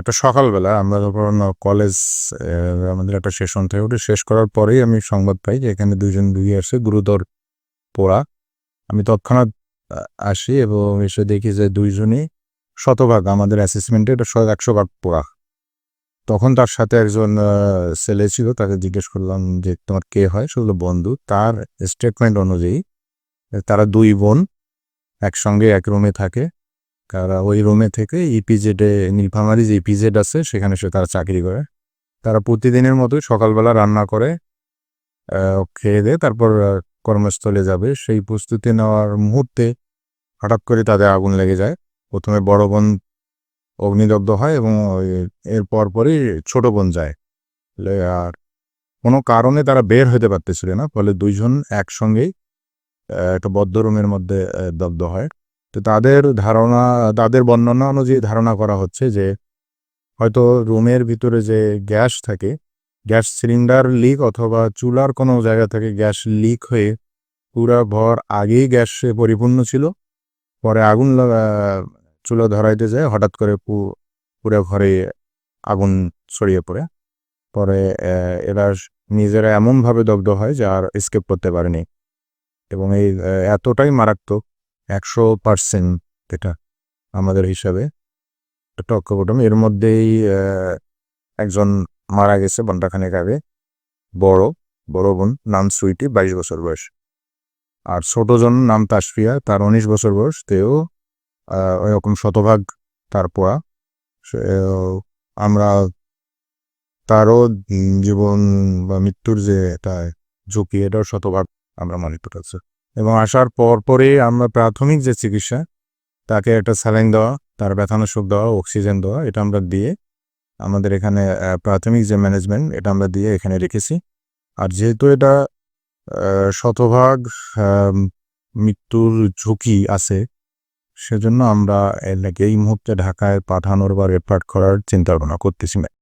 এটা সকালবেলা আমরা যখন কলেজ আমাদের একটা সেশন থেকে, ওটা শেষ করার পরেই আমি সংবাদ পাই যে এখানে দুইজন রুগী আসছে, গুরুতর পোড়া। আমি তৎক্ষণাৎ আসি এবং এসে দেখি যে দুইজনই শতভাগ আমাদের অ্যাসেসমেন্টে এটা একশো ভাগ পোড়া। তখন তার সাথে একজন ছেলে ছিল, তাকে জিজ্ঞেস করলাম যে, তোমার কে হয়? সেগুলো বন্ধু। তার স্টেটমেন্ট অনুযায়ী, তারা দুই বোন, একসঙ্গে এক রুমে থাকে। তারা ওই রুমে থেকে ইপিজেডে নীলফামারি যে ইপিজেড আছে, সেখানে সে তারা চাকরি করে। তারা প্রতিদিনের মতোই সকালবেলা রান্না করে খেয়ে দিয়ে তারপর কর্মস্থলে যাবে। সেই প্রস্তুতি নেওয়ার মুহূর্তে হঠাৎ করে তাদের আগুন লেগে যায়। প্রথমে বড় বোন অগ্নিদগ্ধ হয় এবং এর পরপরই ছোট বোন যায়। আর কোনো কারণে তারা বের হতে পারতেছিল না, ফলে দুইজন একসঙ্গেই একটা বদ্ধ রুমের মধ্যে দগ্ধ হয়। তো তাদের ধারণা, তাদের বর্ণনা অনুযায়ী ধারণা করা হচ্ছে যে, হয়তো রুমের ভিতরে যে গ্যাস থাকে, গ্যাস সিলিন্ডার লিক অথবা চুলার কোনো জায়গা থেকে গ্যাস লিক হয়ে পুরা ভর আগেই গ্যাসে পরিপূর্ণ ছিল। পরে আগুন লাগা- চুলা ধরাইতে যায়, হঠাৎ করে পুরো ঘরে আগুন ছড়িয়ে পড়ে। পরে এরা নিজেরা এমনভাবে দগ্ধ হয় যে আর স্কেপ করতে পারেনি। এবং এই এতটাই মারাত্মক একশো পার্সেন্ট এটা আমাদের হিসাবে। টক্কবটম এর মধ্যেই একজন মারা গেছে ঘন্টাখানেক আগে। বড় বড় বোন, নাম সুইটি, বাইশ বছর বয়স। আর ছোট জন নাম তাসফিয়া, তার উনিশ বছর বয়স। তেও ওইরকম শতভাগ তার পোড়া আমরা তারও জীবন বা মৃত্যুর যে এটা ঝুঁকি, এটাও শতভাগ আমরা মনিটর আছে। এবং আসার পর পরে আমরা প্রাথমিক যে চিকিৎসা, তাকে একটা স্যালাইন দেওয়া, তার ব্যথানাশক দেওয়া, অক্সিজেন দেওয়া, এটা আমরা দিয়ে আমাদের এখানে প্রাথমিক যে ম্যানেজমেন্ট, এটা আমরা দিয়ে এখানে রেখেছি। আর যেহেতু এটা শতভাগ মৃত্যুর ঝুঁকি আছে, সেজন্য আমরা এই মুহূর্তে ঢাকায় পাঠানোর বা রেফার করার চিন্তা ভাবনা করতেছি